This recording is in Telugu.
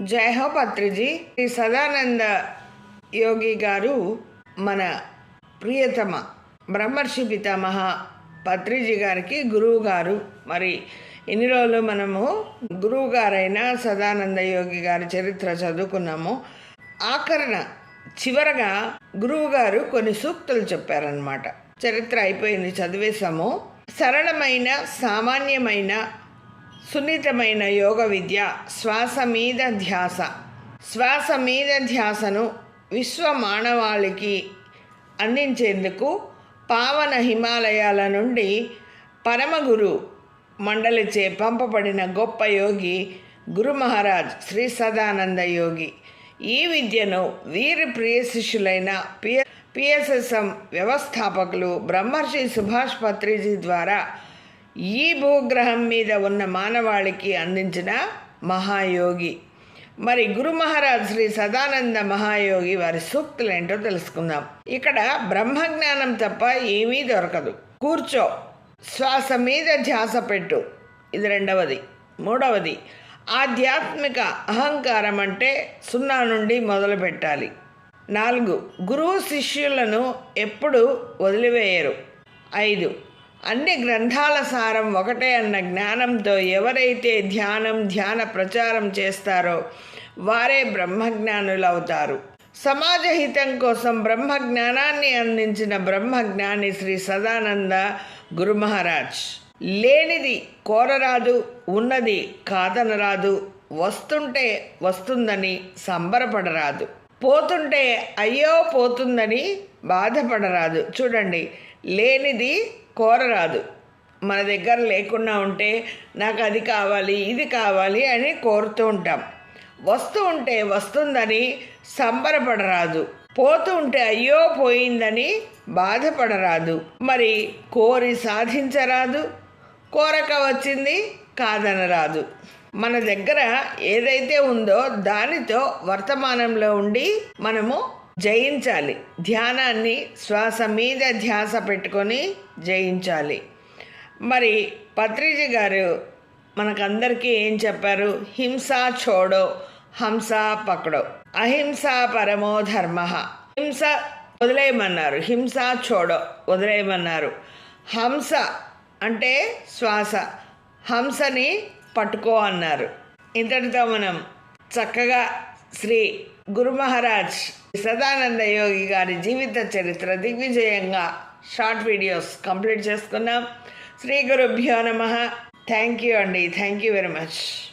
జై హో పత్రిజీ శ్రీ సదానంద యోగి గారు మన ప్రియతమ బ్రహ్మర్షి పితామహ పత్రిజీ గారికి గురువు గారు. మరి ఇన్ని రోజులు మనము గురువు గారైన సదానంద యోగి గారి చరిత్ర చదువుకున్నాము. ఆఖరణ చివరగా గురువు గారు కొన్ని సూక్తులు చెప్పారనమాట చరిత్ర అయిపోయింది చదివేశాము. సరళమైన సామాన్యమైన సున్నితమైన యోగ విద్య శ్వాస మీద ధ్యాస. శ్వాస మీద ధ్యాసను విశ్వ మానవాళికి అందించేందుకు పావన హిమాలయాల నుండి పరమగురు మండలిచే పంపబడిన గొప్ప యోగి గురు మహారాజ్ శ్రీ సదానంద యోగి. ఈ విద్యను వీరి ప్రియ శిష్యులైన పియ పిఎస్ఎస్ఎం వ్యవస్థాపకులు బ్రహ్మర్షి సుభాష్ పత్రిజీ ద్వారా ఈ భూగ్రహం మీద ఉన్న మానవాళికి అందించిన మహాయోగి. మరి గురు మహారాజ్ శ్రీ సదానంద మహాయోగి వారి సూక్తులు ఏంటో తెలుసుకుందాం. ఇక్కడ బ్రహ్మజ్ఞానం తప్ప ఏమీ దొరకదు. కూర్చో. శ్వాస మీద ధ్యాస పెట్టు. ఇది రెండవది. మూడవది ఆధ్యాత్మిక అహంకారం అంటే సున్నా నుండి మొదలు పెట్టాలి. నాలుగు గురువు శిష్యులను ఎప్పుడు వదిలివేయరు. ఐదు అన్ని గ్రంథాల సారం ఒకటే అన్న జ్ఞానంతో ఎవరైతే ధ్యానం ధ్యాన ప్రచారం చేస్తారో వారే బ్రహ్మజ్ఞానులు అవుతారు సమాజ హితం కోసం బ్రహ్మ జ్ఞానాన్ని అందించిన బ్రహ్మజ్ఞాని శ్రీ సదానంద గురు మహారాజ్ లేనిది కోరరాదు ఉన్నది కాదనరాదు వస్తుంటే వస్తుందని సంబరపడరాదు. పోతుంటే అయ్యో పోతుందని బాధపడరాదు. చూడండి లేనిది కోరరాదు. మన దగ్గర లేకుండా ఉంటే నాకు అది కావాలి ఇది కావాలి అని కోరుతూ ఉంటాం. వస్తూ ఉంటే వస్తుందని సంబరపడరాదు. పోతూ ఉంటే అయ్యో పోయిందని బాధపడరాదు. మరి కోరి సాధించరాదు కోరక వచ్చింది కాదనరాదు. మన దగ్గర ఏదైతే ఉందో దానితో వర్తమానంలో ఉండి మనము జయించాలి. ధ్యానాన్ని శ్వాస మీద ధ్యాస పెట్టుకొని జయించాలి. మరి పత్రిజీ గారు మనకందరికీ ఏం చెప్పారు? హింస చోడో హంస పకడో. అహింస పరమో ధర్మ. హింస వదిలేయమన్నారు. హింస చోడో వదిలేయమన్నారు. హంస అంటే శ్వాస. హంసని పట్టుకో అన్నారు. ఇంతటితో మనం చక్కగా శ్రీ గురు మహారాజ్ సదానంద యోగి గారి జీవిత చరిత్ర దిగ్విజయంగా షార్ట్ వీడియోస్ కంప్లీట్ చేసుకున్నాం. శ్రీ గురుభ్యో నమ. థ్యాంక్ యూ అండి. Thank you very much.